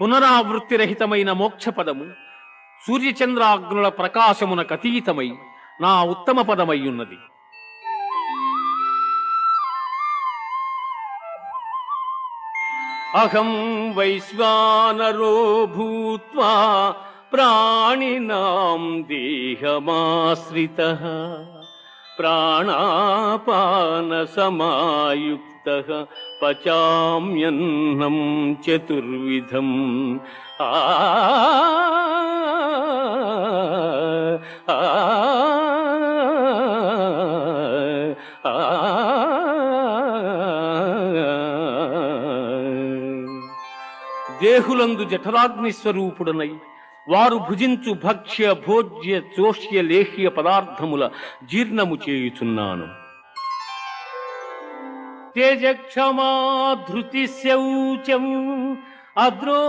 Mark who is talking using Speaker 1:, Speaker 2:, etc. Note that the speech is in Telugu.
Speaker 1: పునరావృత్తిరహితమైన మోక్షపదము సూర్యచంద్రాగ్నుల ప్రకాశమునకు అతీతమై నా ఉత్తమ పదమయ్యున్నది అహం వైశ్వానరో భూత్వా ప్రాణినాం దేహమాశ్రిత. ప్రాణాపాన సమాయుక్త పచామ్యన్నం చతుర్విధం. ఆ ఆ, ఆ, దేహులందు జఠరాగ్ని స్వరూపుడనై వారు భుజించు భక్ష్య భోజ్య చోష్య లేహ్య పదార్థముల జీర్ణము చేయుచున్నాను. తేజక్షమా ధృతి శౌచం అద్రో